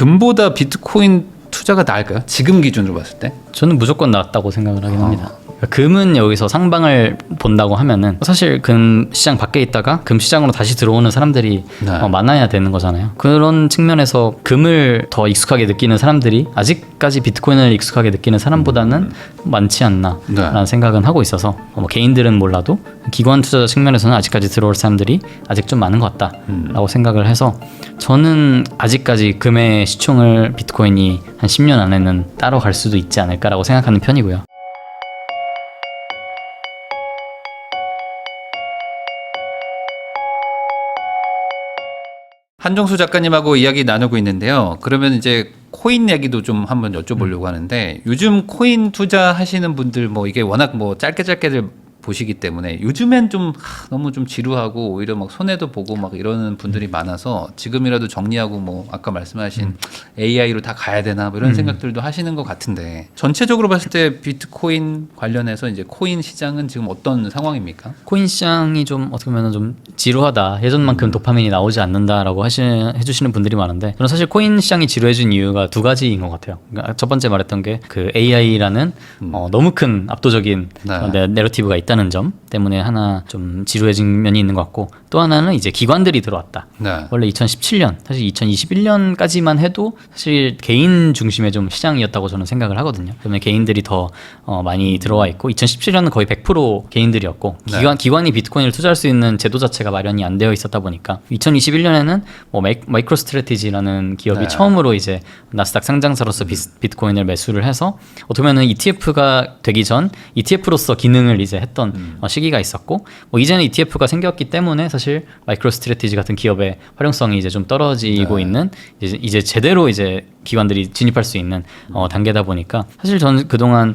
금보다 비트코인 투자가 나을까요? 지금 기준으로 봤을 때? 저는 무조건 나왔다고 생각을 하긴 아. 합니다. 금은 여기서 상방을 본다고 하면은 사실 금 시장 밖에 있다가 금 시장으로 다시 들어오는 사람들이 네. 어, 많아야 되는 거잖아요. 그런 측면에서 금을 더 익숙하게 느끼는 사람들이 아직까지 비트코인을 익숙하게 느끼는 사람보다는 많지 않나라는 네. 생각은 하고 있어서 어, 뭐 개인들은 몰라도 기관 투자자 측면에서는 아직까지 들어올 사람들이 아직 좀 많은 것 같다라고 생각을 해서 저는 아직까지 금의 시총을 비트코인이 한 10년 안에는 따라갈 수도 있지 않을까라고 생각하는 편이고요. 한정수 작가님하고 이야기 나누고 있는데요. 그러면 이제 코인 얘기도 좀 한번 여쭤보려고 하는데 요즘 코인 투자하시는 분들 뭐 이게 워낙 뭐 짧게 짧게들 보시기 때문에 요즘엔 좀 하, 너무 좀 지루하고 오히려 막 손해도 보고 막 이러는 분들이 많아서 지금이라도 정리하고 뭐 아까 말씀하신 AI로 다 가야 되나 뭐 이런 생각들도 하시는 것 같은데 전체적으로 봤을 때 비트코인 관련해서 이제 코인 시장은 지금 어떤 상황입니까? 코인 시장이 좀 어떻게 보면 좀 지루하다. 예전만큼 도파민이 나오지 않는다라고 하시, 해주시는 분들이 많은데 저는 사실 코인 시장이 지루해진 이유가 두 가지인 것 같아요. 그러니까 첫 번째 말했던 게 그 AI라는 어, 너무 큰 압도적인 네. 내러티브가 있다 는 점 때문에 하나 좀 지루해진 면이 있는 것 같고 또 하나는 이제 기관들이 들어왔다. 네. 원래 2017년 사실 2021년까지만 해도 사실 개인 중심의 좀 시장이었다고 저는 생각을 하거든요. 그러면 개인들이 더 어, 많이 들어와 있고 2017년은 거의 100% 개인들이었고 네. 기관 기관이 비트코인을 투자할 수 있는 제도 자체가 마련이 안 되어 있었다 보니까 2021년에는 뭐 마이, 마이크로 스트래티지라는 기업이 네. 처음으로 이제 나스닥 상장사로서 비, 비트코인을 매수를 해서 어떻게 보면 ETF가 되기 전 ETF로서 기능을 이제 했던 어, 시기가 있었고 뭐 이제는 ETF가 생겼기 때문에 사실 마이크로 스트래티지 같은 기업의 활용성이 이제 좀 떨어지고 네. 있는 이제, 이제 제대로 이제 기관들이 진입할 수 있는 어, 단계다 보니까 사실 저는 그동안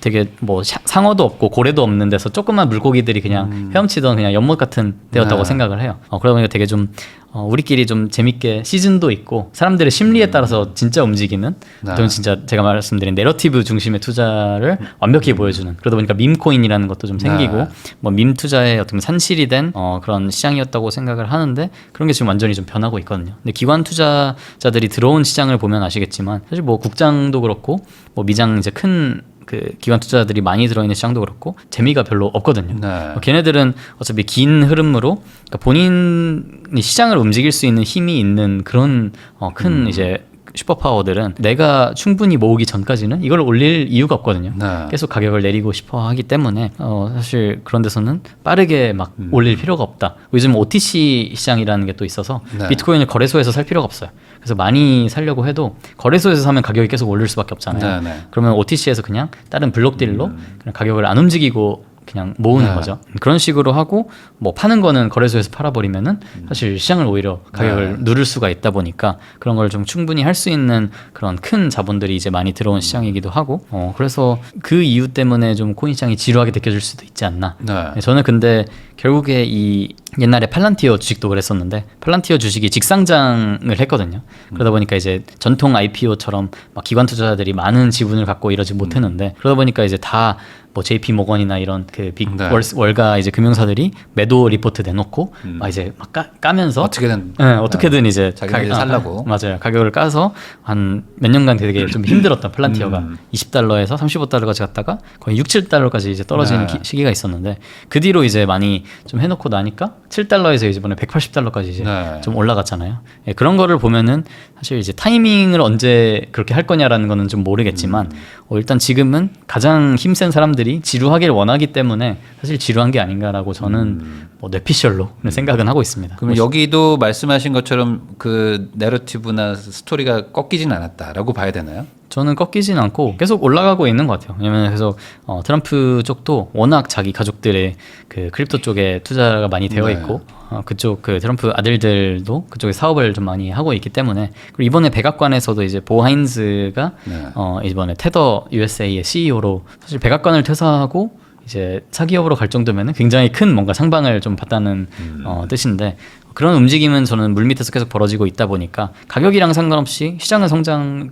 되게 뭐 샤- 상어도 없고 고래도 없는 데서 조그만 물고기들이 그냥 헤엄치던 그냥 연못 같은 데였다고 네. 생각을 해요. 어, 그러다 보니까 되게 좀 어, 우리끼리 좀 재밌게 시즌도 있고 사람들의 심리에 따라서 진짜 움직이는 네. 저는 진짜 제가 말씀드린 내러티브 중심의 투자를 완벽히 보여주는 그러다 보니까 밈코인이라는 것도 좀 생기고 네. 뭐밈 투자에 어떻게 보면 산실이 된 어, 그런 시장이었다고 생각을 하는데 그런 게 지금 완전히 좀 변하고 있거든요. 근데 기관 투자자들이 들어온 시장을 보면 아시겠지만 사실 뭐 국장도 그렇고 뭐 미장 이제 큰 그 기관 투자자들이 많이 들어있는 시장도 그렇고 재미가 별로 없거든요. 네. 어, 걔네들은 어차피 긴 흐름으로 그러니까 본인이 시장을 움직일 수 있는 힘이 있는 그런 어, 큰 음. 이제 슈퍼파워들은 내가 충분히 모으기 전까지는 이걸 올릴 이유가 없거든요. 네. 계속 가격을 내리고 싶어 하기 때문에 어, 사실 그런 데서는 빠르게 막 음. 올릴 필요가 없다. 요즘 OTC 시장이라는 게 또 있어서 네. 비트코인을 거래소에서 살 필요가 없어요. 그래서 많이 살려고 해도 거래소에서 사면 가격이 계속 올릴 수밖에 없잖아요. 네, 네. 그러면 OTC에서 그냥 다른 블록딜로 그냥 가격을 안 움직이고 그냥 모으는 네. 거죠. 그런 식으로 하고 뭐 파는 거는 거래소에서 팔아버리면은 사실 시장을 오히려 가격을 네. 누를 수가 있다 보니까 그런 걸 좀 충분히 할 수 있는 그런 큰 자본들이 이제 많이 들어온 시장이기도 하고 어 그래서 그 이유 때문에 좀 코인 시장이 지루하게 느껴질 수도 있지 않나. 네. 네, 저는 근데 결국에 이 옛날에 팔란티어 주식도 그랬었는데 팔란티어 주식이 직상장을 했거든요. 그러다 보니까 이제 전통 IPO처럼 막 기관 투자자들이 많은 지분을 갖고 이러지 못했는데 그러다 보니까 이제 다 뭐 JP 모건이나 이런 그빅 네. 월 가 이제 금융사들이 매도 리포트 내놓고 막 이제 막 까, 까면서 어떻게든 네, 어떻게든 이제 자기네들이 가격- 아, 살라고. 맞아요. 가격을 까서 한 몇 년간 되게 좀 힘들었던 플란티어가 음. 20달러에서 35달러까지 갔다가 거의 6, 7달러까지 이제 떨어지는 네. 기- 시기가 있었는데 그 뒤로 이제 많이 좀 해놓고 나니까 7달러에서 이번에 180달러까지 이제 네. 좀 올라갔잖아요. 예, 그런 거를 보면은 사실 이제 타이밍을 언제 그렇게 할 거냐라는 거는 좀 모르겠지만 음. 어, 일단 지금은 가장 힘센 사람들이 지루하길 원하기 때문에 사실 지루한 게 아닌가라고 저는 뭐 뇌피셜로 생각은 하고 있습니다. 음. 그러면 여기도 말씀하신 것처럼 그 내러티브나 스토리가 꺾이진 않았다라고 봐야 되나요? 저는 꺾이진 않고 계속 올라가고 있는 것 같아요. 왜냐면 계속 어, 트럼프 쪽도 워낙 자기 가족들의 그 크립토 쪽에 투자가 많이 되어 네. 있고 어, 그쪽 그 트럼프 아들들도 그쪽에 사업을 좀 많이 하고 있기 때문에 그리고 이번에 백악관에서도 이제 보 하인즈가 네. 어, 이번에 테더 USA의 CEO로 사실 백악관을 퇴사하고 이제 사기업으로 갈 정도면은 굉장히 큰 뭔가 상방을 좀 받다는 음. 어, 뜻인데 그런 움직임은 저는 물 밑에서 계속 벌어지고 있다 보니까 가격이랑 상관없이 시장의 성장을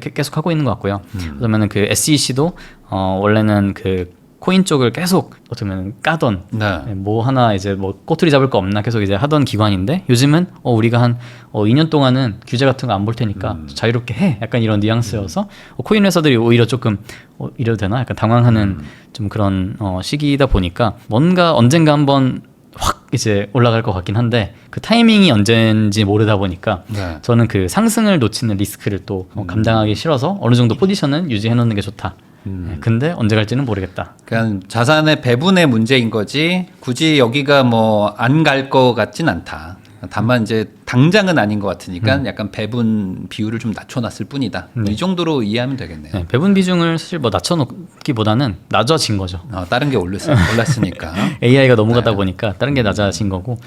게- 계속 하고 있는 것 같고요. 음. 그러면은 그 SEC도 어, 원래는 그 코인 쪽을 계속 어떻게 보면 까던 네. 네, 뭐 하나 이제 뭐 꼬투리 잡을 거 없나 계속 이제 하던 기관인데 요즘은 어 우리가 한 어, 2년 동안은 규제 같은 거 안 볼 테니까 음. 자유롭게 해 약간 이런 뉘앙스여서 어, 코인 회사들이 오히려 조금 어, 이래도 되나 약간 당황하는 음. 좀 그런 어, 시기이다 보니까 뭔가 언젠가 한번 확 이제 올라갈 것 같긴 한데 그 타이밍이 언제인지 모르다 보니까 네. 저는 그 상승을 놓치는 리스크를 또 어, 음. 감당하기 싫어서 어느 정도 포지션은 유지해 놓는 게 좋다. 음. 네, 근데 언제 갈지는 모르겠다. 그냥 자산의 배분의 문제인 거지 굳이 여기가 뭐 안 갈 것 같진 않다. 다만 이제 당장은 아닌 것 같으니까 약간 배분 비율을 좀 낮춰놨을 뿐이다. 네. 이 정도로 이해하면 되겠네요. 네, 배분 비중을 사실 뭐 낮춰놓기보다는 낮아진 거죠. 어, 다른 게 올랐, 올랐으니까. AI가 넘어가다 네. 보니까 다른 게 낮아진 거고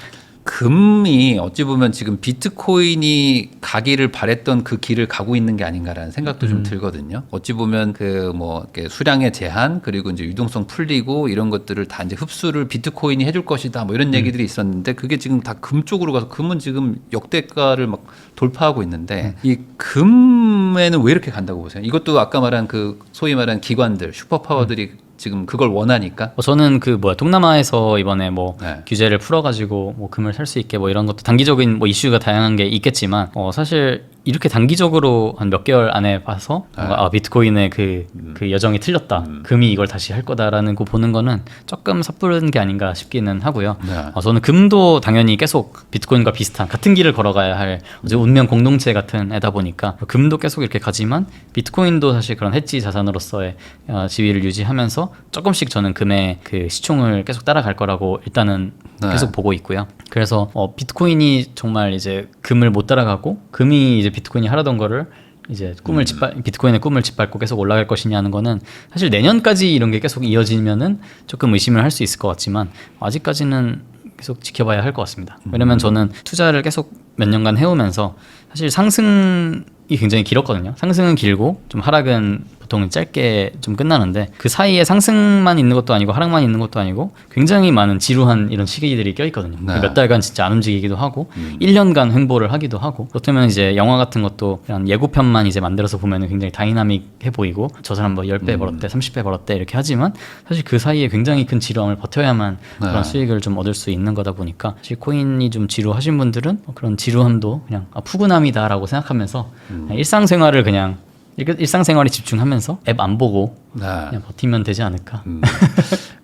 금이 어찌 보면 지금 비트코인이 가기를 바랬던 그 길을 가고 있는 게 아닌가라는 생각도 좀 들거든요. 어찌 보면 그 뭐 수량의 제한 그리고 이제 유동성 풀리고 이런 것들을 다 이제 흡수를 비트코인이 해줄 것이다 뭐 이런 얘기들이 있었는데 그게 지금 다 금 쪽으로 가서 금은 지금 역대가를 막 돌파하고 있는데 이 금에는 왜 이렇게 간다고 보세요? 이것도 아까 말한 그 소위 말한 기관들 슈퍼파워들이 지금 그걸 원하니까 어, 저는 그 뭐야 동남아에서 이번에 뭐 네. 규제를 풀어가지고 뭐 금을 살 수 있게 뭐 이런 것도 단기적인 뭐 이슈가 다양한 게 있겠지만 어 사실 이렇게 단기적으로 한 몇 개월 안에 봐서 뭔가 네. 아 비트코인의 그, 그 여정이 틀렸다 금이 이걸 다시 할 거다라는 거 보는 거는 조금 섣부른 게 아닌가 싶기는 하고요. 네. 어, 저는 금도 당연히 계속 비트코인과 비슷한 같은 길을 걸어가야 할 운명 공동체 같은 애다 보니까 금도 계속 이렇게 가지만 비트코인도 사실 그런 해지 자산으로서의 어, 지위를 유지하면서 조금씩 저는 금의 그 시총을 계속 따라갈 거라고 일단은 네. 계속 보고 있고요. 그래서 어, 비트코인이 정말 이제 금을 못 따라가고 금이 이제 비트코인이 하라던 거를 이제 꿈을 짓밟 비트코인의 꿈을 짓밟고 계속 올라갈 것이냐는 거는 사실 내년까지 이런 게 계속 이어지면은 조금 의심을 할 수 있을 것 같지만 아직까지는 계속 지켜봐야 할 것 같습니다. 왜냐면 저는 투자를 계속 몇 년간 해오면서 사실 상승이 굉장히 길었거든요. 상승은 길고 좀 하락은 보통 짧게 좀 끝나는데 그 사이에 상승만 있는 것도 아니고 하락만 있는 것도 아니고 굉장히 많은 지루한 이런 시기들이 껴있거든요. 네. 몇 달간 진짜 안 움직이기도 하고 1년간 횡보를 하기도 하고 그렇다면 이제 영화 같은 것도 그냥 예고편만 이제 만들어서 보면 굉장히 다이나믹해 보이고 저 사람 뭐 10배 벌었대 30배 벌었대 이렇게 하지만 사실 그 사이에 굉장히 큰 지루함을 버텨야만 네. 그런 수익을 좀 얻을 수 있는 거다 보니까 사실 코인이 좀 지루하신 분들은 그런 지루함도 그냥 아, 푸근함이다라고 생각하면서 그냥 일상생활을 그냥 일- 일상생활에 집중하면서 앱 안 보고 네. 그냥 버티면 되지 않을까. 음.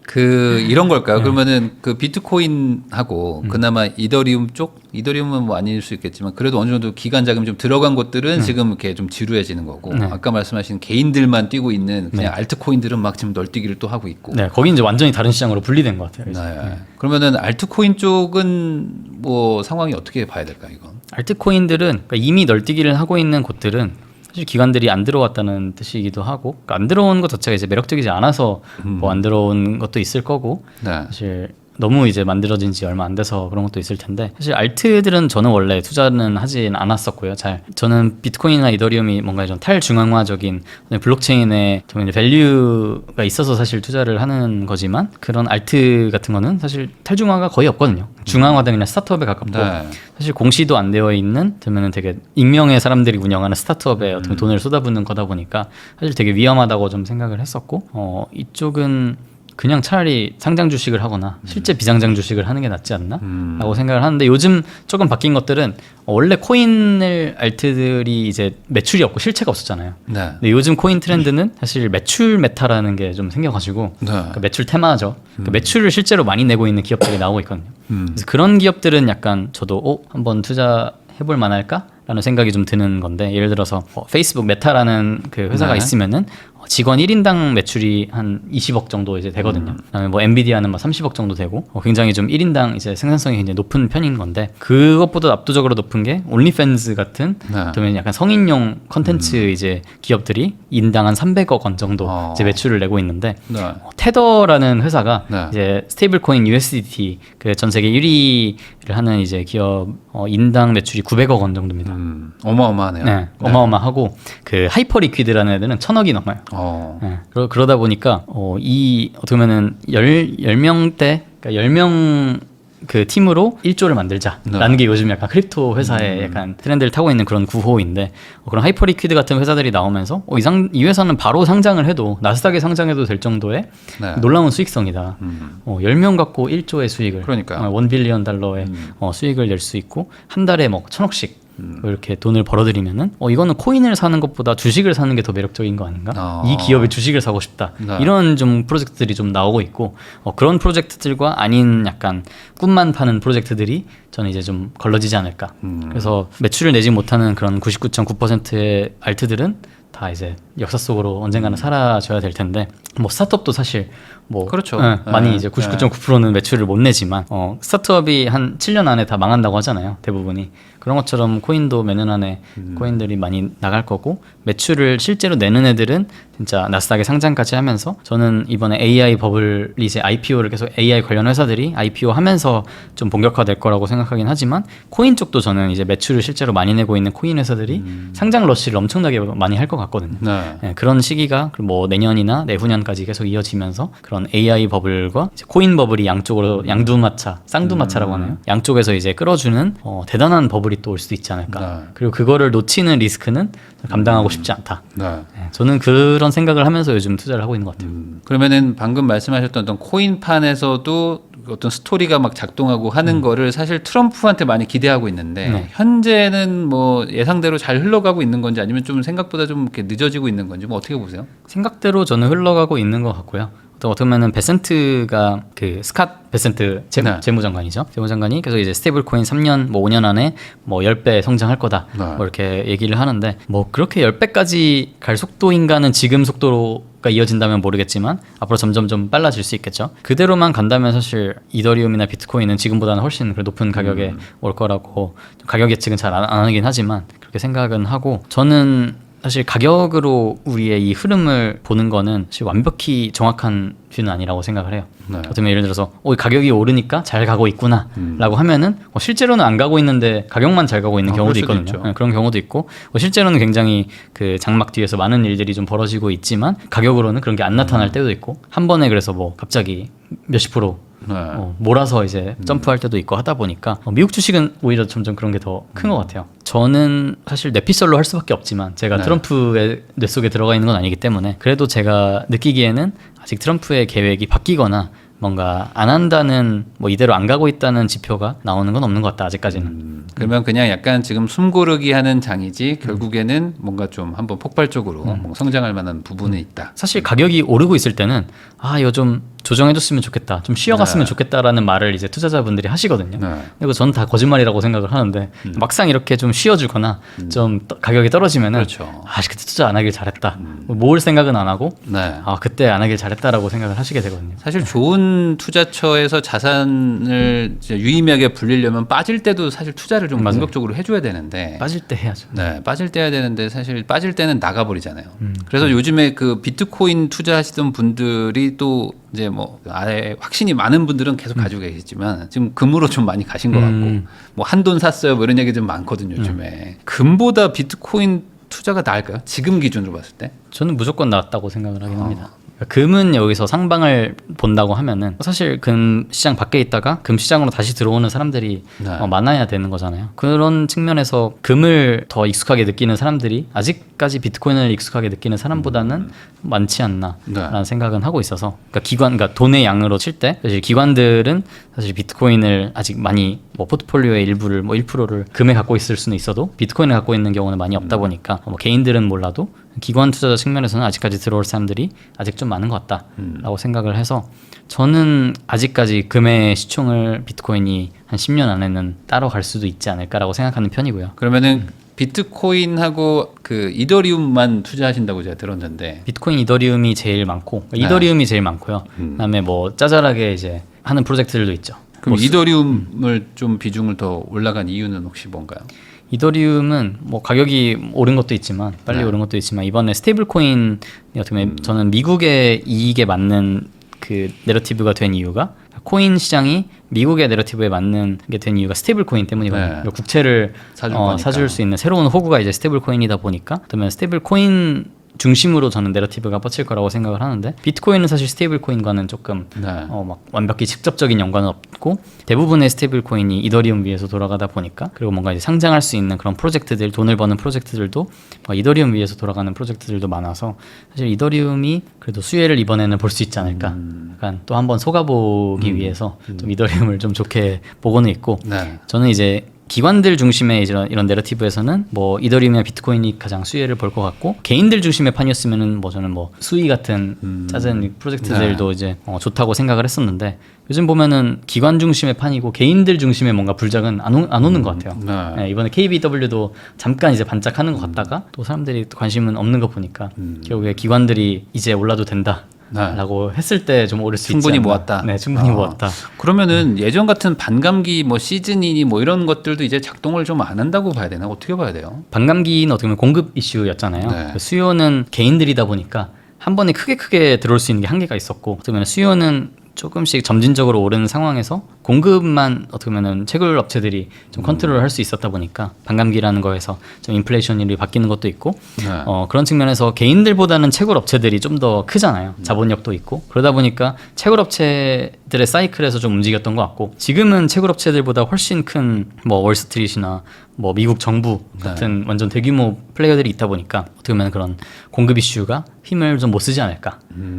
그 이런 네. 걸까요? 그러면은 그 비트코인하고 음. 그나마 이더리움 쪽 이더리움은 뭐 아닐 수 있겠지만 그래도 어느 정도 기간 자금이 좀 들어간 곳들은 지금 이렇게 좀 지루해지는 거고 네. 아까 말씀하신 개인들만 뛰고 있는 그냥 알트코인들은 막 지금 널뛰기를 또 하고 있고. 네, 거기 이제 완전히 다른 시장으로 분리된 것 같아요. 네. 그러면은 알트코인 쪽은 뭐 상황이 어떻게 봐야 될까 이건? 알트코인들은 그러니까 이미 널뛰기를 하고 있는 곳들은 사실 기관들이 안 들어왔다는 뜻이기도 하고 그러니까 안 들어온 것 자체가 이제 매력적이지 않아서 뭐안 들어온 것도 있을 거고 네. 사실 너무 이제 만들어진 지 얼마 안 돼서 그런 것도 있을 텐데 사실 알트들은 저는 원래 투자는 하진 않았었고요. 잘 저는 비트코인이나 이더리움이 뭔가 좀 탈중앙화적인 블록체인에 좀 밸류가 있어서 사실 투자를 하는 거지만 그런 알트 같은 거는 사실 탈중앙화가 거의 없거든요. 중앙화된 그냥 스타트업에 가깝고 네. 사실 공시도 안 되어 있는 되면은 되게 익명의 사람들이 운영하는 스타트업에 어떤 돈을 쏟아붓는 거다 보니까 사실 되게 위험하다고 좀 생각을 했었고 어 이쪽은 그냥 차라리 상장 주식을 하거나 실제 비상장 주식을 하는 게 낫지 않나? 음. 라고 생각을 하는데 요즘 조금 바뀐 것들은 어, 원래 코인을 알트들이 이제 매출이 없고 실체가 없었잖아요. 네. 근데 요즘 코인 트렌드는 사실 매출 메타라는 게 좀 생겨가지고 네. 그러니까 매출 테마죠. 그러니까 매출을 실제로 많이 내고 있는 기업들이 나오고 있거든요. 음. 그래서 그런 기업들은 약간 저도 어 한번 투자해볼 만할까 라는 생각이 좀 드는 건데 예를 들어서 어, 페이스북 메타라는 그 회사가 네. 있으면은 어, 직원 1인당 매출이 한 20억 정도 이제 되거든요. 음. 그다음에 뭐 엔비디아는 뭐 30억 정도 되고 어, 굉장히 좀 1인당 이제 생산성이 굉장히 높은 편인 건데 그것보다 압도적으로 높은 게 온리팬스 같은 네. 음. 그러면 약간 성인용 컨텐츠 이제 기업들이 인당 한 300억 원 정도 어. 이제 매출을 내고 있는데 네. 어, 테더라는 회사가 네. 이제 스테이블 코인 USDT 그 전 세계 1위를 하는 이제 기업 어, 인당 매출이 900억 원 정도입니다. 음. 어마어마하네요. 네, 어마어마하고 그 하이퍼 리퀴드라는 애들은 천억이 넘어요. 어. 네, 그러, 그러다 보니까 어, 이 어떻게 보면은 열, 열 명대 그러니까 열명 그 팀으로 1조를 만들자라는 네. 게 요즘 약간 크립토 회사의 약간 트렌드를 타고 있는 그런 구호인데 어, 그런 하이퍼리퀴드 같은 회사들이 나오면서 어, 이, 상, 이 회사는 바로 상장을 해도 나스닥에 상장해도 될 정도의 네. 놀라운 수익성이다. 음. 어, 10명 갖고 1조의 수익을 그러니까요. 어, 1 빌리언 달러의 음. 어, 수익을 낼 수 있고 한 달에 뭐 천억씩 음. 이렇게 돈을 벌어들이면은 어 이거는 코인을 사는 것보다 주식을 사는 게 더 매력적인 거 아닌가? 아. 이 기업의 주식을 사고 싶다. 네. 이런 좀 프로젝트들이 좀 나오고 있고 어, 그런 프로젝트들과 아닌 약간 꿈만 파는 프로젝트들이 저는 이제 좀 걸러지지 않을까. 음. 그래서 매출을 내지 못하는 그런 99.9%의 알트들은 다 이제 역사 속으로 언젠가는 사라져야 될 텐데 뭐 스타트업도 사실 뭐 음. 그렇죠. 예, 많이 네. 이제 99.9%는 매출을 못 내지만 어, 스타트업이 한 7년 안에 다 망한다고 하잖아요 대부분이 그런 것처럼 코인도 몇 년 안에 음. 코인들이 많이 나갈 거고 매출을 실제로 내는 애들은 진짜 나스닥에 상장까지 하면서 저는 이번에 AI 버블이 이제 IPO를 계속 AI 관련 회사들이 IPO 하면서 좀 본격화될 거라고 생각하긴 하지만 코인 쪽도 저는 이제 매출을 실제로 많이 내고 있는 코인 회사들이 음. 상장 러시를 엄청나게 많이 할 것 같거든요. 네. 예, 그런 시기가 뭐 내년이나 내후년까지 계속 이어지면서 그런 AI 버블과 코인 버블이 양쪽으로 양두마차, 쌍두마차라고 음. 하나요? 양쪽에서 이제 끌어주는 어, 대단한 버블이 또 올 수도 있지 않을까. 네. 그리고 그거를 놓치는 리스크는 감당하고 싶지 않다. 네. 예, 저는 그런 생각을 하면서 요즘 투자를 하고 있는 것 같아요. 음, 그러면은 방금 말씀하셨던 어떤 코인판에서도 어떤 스토리가 막 작동하고 하는 거를 사실 트럼프한테 많이 기대하고 있는데 음. 네. 현재는 뭐 예상대로 잘 흘러가고 있는 건지 아니면 좀 생각보다 좀 이렇게 늦어지고 있는 건지 뭐 어떻게 보세요? 생각대로 저는 흘러가고 있는 것 같고요. 또 어떻게 보면은 베센트가 그 스캇 베센트 재, 네. 재무장관이죠. 재무장관이 계속 이제 스테이블 코인 3년 뭐 5년 안에 뭐 10배 성장할 거다. 네. 뭐 이렇게 얘기를 하는데 뭐 그렇게 10배까지 갈 속도인가는 지금 속도로가 이어진다면 모르겠지만 앞으로 점점 좀 빨라질 수 있겠죠. 그대로만 간다면 사실 이더리움이나 비트코인은 지금보다는 훨씬 그 높은 가격에 올 거라고 좀 가격 예측은 잘 안 하긴 하지만 그렇게 생각은 하고 저는 사실 가격으로 우리의 이 흐름을 보는 거는 사실 완벽히 정확한 뷰는 아니라고 생각을 해요. 네. 어떻게 보면 예를 들어서 어, 이 가격이 오르니까 잘 가고 있구나라고 음. 하면은 어, 실제로는 안 가고 있는데 가격만 잘 가고 있는 아, 경우도 있거든요. 네, 그런 경우도 있고 어, 실제로는 굉장히 그 장막 뒤에서 많은 일들이 좀 벌어지고 있지만 가격으로는 그런 게안 음. 나타날 때도 있고 한 번에 그래서 뭐 갑자기 몇십 프로 네. 어, 몰아서 이제 점프할 때도 있고 하다 보니까 어, 미국 주식은 오히려 점점 그런 게 더 큰 것 같아요. 저는 사실 뇌피셜로 할 수밖에 없지만 제가 네. 트럼프의 뇌 속에 들어가 있는 건 아니기 때문에 그래도 제가 느끼기에는 아직 트럼프의 계획이 바뀌거나 뭔가 안 한다는 뭐 이대로 안 가고 있다는 지표가 나오는 건 없는 것 같다 아직까지는. 음, 그러면 그냥 약간 지금 숨고르기 하는 장이지 결국에는 뭔가 좀 한번 폭발적으로 뭔가 성장할 만한 부분이 있다. 사실 가격이 오르고 있을 때는 아 이거 좀 조정해줬으면 좋겠다, 좀 쉬어갔으면 네. 좋겠다라는 말을 이제 투자자분들이 하시거든요. 네. 그리고 저는 다 거짓말이라고 생각을 하는데 막상 이렇게 좀 쉬어주거나 좀 떠- 가격이 떨어지면은 그렇죠. 아 그때 투자 안 하길 잘했다, 뭐 모을 생각은 안 하고 네. 아 그때 안 하길 잘했다라고 생각을 하시게 되거든요. 사실 좋은 투자처에서 자산을 유의미하게 불리려면 빠질 때도 사실 투자를 좀 맞아요. 공격적으로 해줘야 되는데 빠질 때 해야죠. 네, 빠질 때 해야 되는데 사실 빠질 때는 나가버리잖아요. 그래서 요즘에 그 비트코인 투자하시던 분들이 또 이제 뭐 아예 확신이 많은 분들은 계속 가지고 계시지만 지금 금으로 좀 많이 가신 것 같고 음. 뭐 한 돈 샀어요 뭐 이런 얘기 좀 많거든요 요즘에 금보다 비트코인 투자가 나을까요? 지금 기준으로 봤을 때? 저는 무조건 나왔다고 생각을 하긴 아. 합니다. 금은 여기서 상방을 본다고 하면은 사실 금 시장 밖에 있다가 금 시장으로 다시 들어오는 사람들이 네. 어, 많아야 되는 거잖아요. 그런 측면에서 금을 더 익숙하게 느끼는 사람들이 아직까지 비트코인을 익숙하게 느끼는 사람보다는 많지 않나라는 네. 생각은 하고 있어서 그러니까 기관, 그러니까 돈의 양으로 칠 때 사실 기관들은 사실 비트코인을 아직 많이 뭐 포트폴리오의 일부를 뭐 1%를 금에 갖고 있을 수는 있어도 비트코인을 갖고 있는 경우는 많이 없다 보니까 뭐 개인들은 몰라도 기관 투자자 측면에서는 아직까지 들어올 사람들이 아직 좀 많은 것 같다라고 생각을 해서 저는 아직까지 금의 시총을 비트코인이 한 10년 안에는 따라갈 수도 있지 않을까라고 생각하는 편이고요. 그러면은 비트코인하고 그 이더리움만 투자하신다고 제가 들었는데 비트코인 이더리움이 제일 많고 네. 이더리움이 제일 많고요. 음. 그다음에 뭐 짜잘하게 이제 하는 프로젝트들도 있죠. 그럼 뭐 수- 이더리움을 좀 비중을 더 올라간 이유는 혹시 뭔가요? 이더리움은 뭐 가격이 오른 것도 있지만 빨리 네. 오른 것도 있지만 이번에 스테이블 코인 어떻게 보면 저는 미국의 이익에 맞는 그 내러티브가 된 이유가 코인 시장이 미국의 내러티브에 맞는 게 된 이유가 스테이블 코인 때문이거든요. 네. 국채를 사줄 어. 사줄 수 있는 새로운 호구가 이제 스테이블 코인이다 보니까 그러면 스테이블 코인 중심으로 저는 내러티브가 뻗칠 거라고 생각을 하는데 비트코인은 사실 스테이블 코인과는 조금 네. 어, 막 완벽히 직접적인 연관은 없고 대부분의 스테이블 코인이 이더리움 위에서 돌아가다 보니까 그리고 뭔가 이제 상장할 수 있는 그런 프로젝트들 돈을 버는 프로젝트들도 뭔가 이더리움 위에서 돌아가는 프로젝트들도 많아서 사실 이더리움이 그래도 수혜를 이번에는 볼 수 있지 않을까 약간 또 한번 속아보기 위해서 좀 이더리움을 좀 좋게 보고는 있고 네. 저는 이제 기관들 중심의 이런 이런 내러티브에서는 뭐 이더리움이나 비트코인이 가장 수혜를 볼 것 같고 개인들 중심의 판이었으면은 뭐 저는 뭐 수위 같은 짜은 프로젝트들도 이제 어, 좋다고 생각을 했었는데 요즘 보면은 기관 중심의 판이고 개인들 중심의 뭔가 불작은 안, 오, 안 오는 것 같아요. 네. 네, 이번에 KBW도 잠깐 이제 반짝하는 것 같다가 또 사람들이 또 관심은 없는 거 보니까 결국에 기관들이 이제 올라도 된다. 네. 라고 했을 때 좀 오를 수 충분히. 모았다. 네, 충분히 어. 모았다. 그러면은 예전 같은 반감기 뭐 시즌이니 뭐 이런 것들도 이제 작동을 좀 안 한다고 봐야 되나 어떻게 봐야 돼요? 반감기는 어떻게 보면 공급 이슈였잖아요. 네. 그 수요는 개인들이다 보니까 한 번에 크게 크게 들어올 수 있는 게 한계가 있었고 보면 수요는 조금씩 점진적으로 오르는 상황에서 공급만 어떻게 보면은 채굴 업체들이 좀 컨트롤을 할 수 있었다 보니까 반감기라는 거에서 좀 인플레이션이 바뀌는 것도 있고 네. 어, 그런 측면에서 개인들보다는 채굴 업체들이 좀 더 크잖아요. 자본력도 있고 그러다 보니까 채굴 업체들의 사이클에서 좀 움직였던 것 같고 지금은 채굴 업체들보다 훨씬 큰 뭐 월스트리트나 뭐 미국 정부 같은 완전 대규모 플레이어들이 있다 보니까 어떻게 보면 그런 공급 이슈가 힘을 좀 못 쓰지 않을까.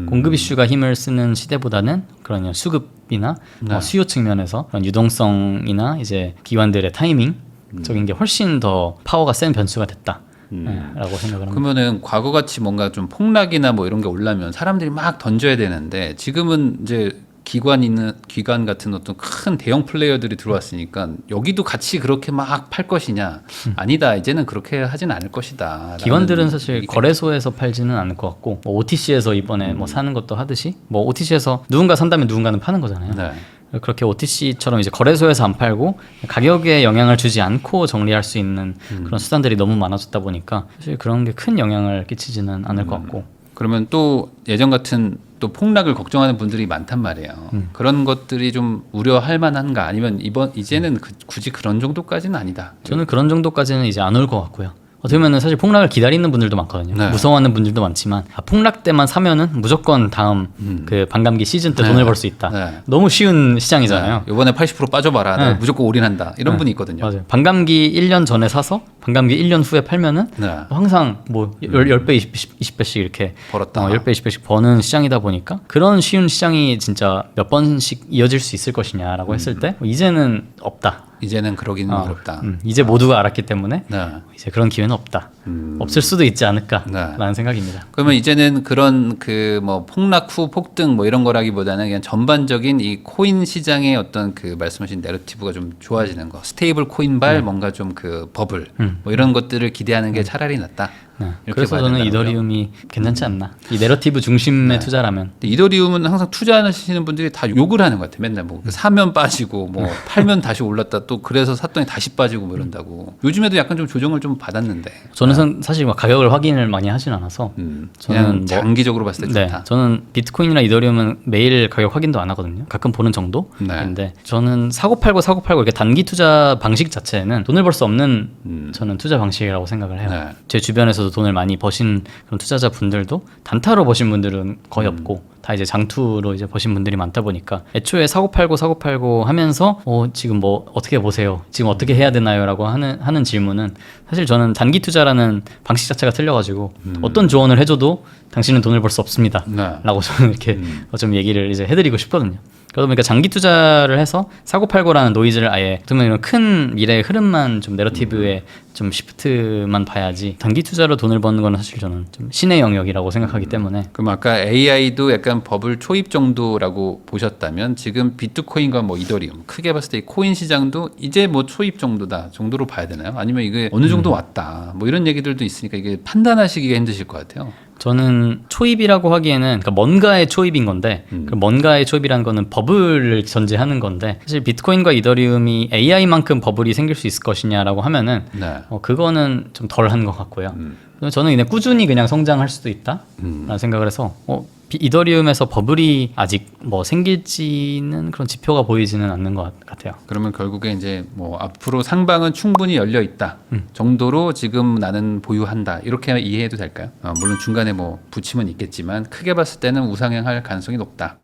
공급 이슈가 힘을 쓰는 시대보다는 그런 수급 이나 어, 수요 측면에서 그런 유동성이나 이제 기관들의 타이밍적인 게 훨씬 더 파워가 센 변수가 됐다. 네, 라고 생각을 합니다. 그러면은 과거 같이 뭔가 좀 폭락이나 뭐 이런 게 올라면 사람들이 막 던져야 되는데 지금은 이제 기관 있는 기관 같은 어떤 큰 대형 플레이어들이 들어왔으니까 여기도 같이 그렇게 막 팔 것이냐? 아니다. 이제는 그렇게 하진 않을 것이다. 기관들은 사실 거래소에서 팔지는 않을 것 같고 뭐 OTC에서 이번에 뭐 사는 것도 하듯이 뭐 OTC에서 누군가 산다면 누군가는 파는 거잖아요. 네. 그렇게 OTC처럼 이제 거래소에서 안 팔고 가격에 영향을 주지 않고 정리할 수 있는 그런 수단들이 너무 많아졌다 보니까 사실 그런 게 큰 영향을 끼치지는 않을 것 같고. 그러면 또 예전 같은 또 폭락을 걱정하는 분들이 많단 말이에요. 음. 그런 것들이 좀 우려할 만한가 아니면 이번 이제는 그- 굳이 그런 정도까지는 아니다. 저는 그런 정도까지는 이제 안 올 것 같고요. 어떻게 보면 사실 폭락을 기다리는 분들도 많거든요. 네. 무서워하는 분들도 많지만 아, 폭락 때만 사면은 무조건 다음 그 반감기 시즌 때 네. 돈을 벌 수 있다. 네. 너무 쉬운 시장이잖아요. 네. 이번에 80% 빠져봐라. 나 네. 무조건 올인한다. 이런 네. 분이 있거든요. 맞아요. 반감기 1년 전에 사서 반감기 1년 후에 팔면은 네. 항상 뭐 10배, 20, 20 배씩 이렇게 벌었다. 어, 10배, 20배씩 버는 시장이다 보니까 그런 쉬운 시장이 진짜 몇 번씩 이어질 수 있을 것이냐라고 했을 때 이제는 없다. 이제는 그러기는 어, 어렵다. 음, 이제 모두가 알았기 때문에 네. 이제 그런 기회는 없다. 음. 없을 수도 있지 않을까라는 네. 생각입니다. 그러면 이제는 그런 그 뭐 폭락 후 폭등 뭐 이런 거라기보다는 그냥 전반적인 이 코인 시장의 어떤 그 말씀하신 내러티브가 좀 좋아지는 거, 스테이블 코인발 뭔가 좀 그 버블 음. 뭐 이런 것들을 기대하는 게 차라리 낫다. 네. 그래서 저는. 이더리움이 괜찮지 않나. 이 내러티브 중심의 투자라면 근데 이더리움은 항상 투자하시는 분들이 다 욕을 하는 것 같아요. 맨날 뭐 사면 빠지고 뭐 팔면 다시 올랐다 또 그래서 샀더니 다시 빠지고 뭐 이런다고. 요즘에도 약간 좀 조정을 좀 받았는데. 저는 선- 사실 막 가격을 확인을 많이 하진 않아서 음, 저는 뭐- 장기적으로 봤을 때 네, 좋다. 저는 비트코인이나 이더리움은 매일 가격 확인도 안 하거든요. 가끔 보는 정도. 네. 근데 저는 사고 팔고 사고 팔고 이렇게 단기 투자 방식 자체는 돈을 벌 수 없는 음. 저는 투자 방식이라고 생각을 해요. 네. 제 주변에서 도 돈을 많이 버신 그런 투자자 분들도 단타로 버신 분들은 거의 음. 없고 다 이제 장투로 이제 버신 분들이 많다 보니까 애초에 사고 팔고 사고 팔고 하면서 어 지금 뭐 어떻게 보세요? 지금 어떻게 해야 되나요?라고 하는 하는 질문은 사실 저는 단기 투자라는 방식 자체가 틀려가지고 어떤 조언을 해줘도 당신은 돈을 벌 수 없습니다. 음. 네. 라고 저는 이렇게 음. 어, 좀 얘기를 이제 해드리고 싶거든요. 그러다 보니까 장기 투자를 해서 사고 팔고라는 노이즈를 아예 어쩌면 이런 큰 미래의 흐름만 좀 내러티브에 좀 시프트만 봐야지 단기 투자로 돈을 버는 거는 사실 저는 좀 신의 영역이라고 생각하기 때문에 그럼 아까 AI도 약간 버블 초입 정도라고 보셨다면 지금 비트코인과 뭐 이더리움 크게 봤을 때이 코인 시장도 이제 뭐 초입 정도다 정도로 봐야 되나요? 아니면 이게 어느 정도 왔다 뭐 이런 얘기들도 있으니까 이게 판단하시기가 힘드실 것 같아요. 저는 초입이라고 하기에는 그러니까 뭔가의 초입인 건데 그 뭔가의 초입이라는 거는 버블을 전제하는 건데 사실 비트코인과 이더리움이 AI만큼 버블이 생길 수 있을 것이냐라고 하면은 네. 어, 그거는 좀 덜한 것 같고요. 음. 저는 그냥 꾸준히 그냥 성장할 수도 있다라는 음. 생각을 해서 어, 비- 이더리움에서 버블이 아직 뭐 생길지는 그런 지표가 보이지는 않는 것 같- 같아요. 그러면 결국에 이제 뭐 앞으로 상방은 충분히 열려 있다 정도로 지금 나는 보유한다 이렇게 이해해도 될까요? 어, 물론 중간에 뭐 붙임은 있겠지만 크게 봤을 때는 우상향할 가능성이 높다.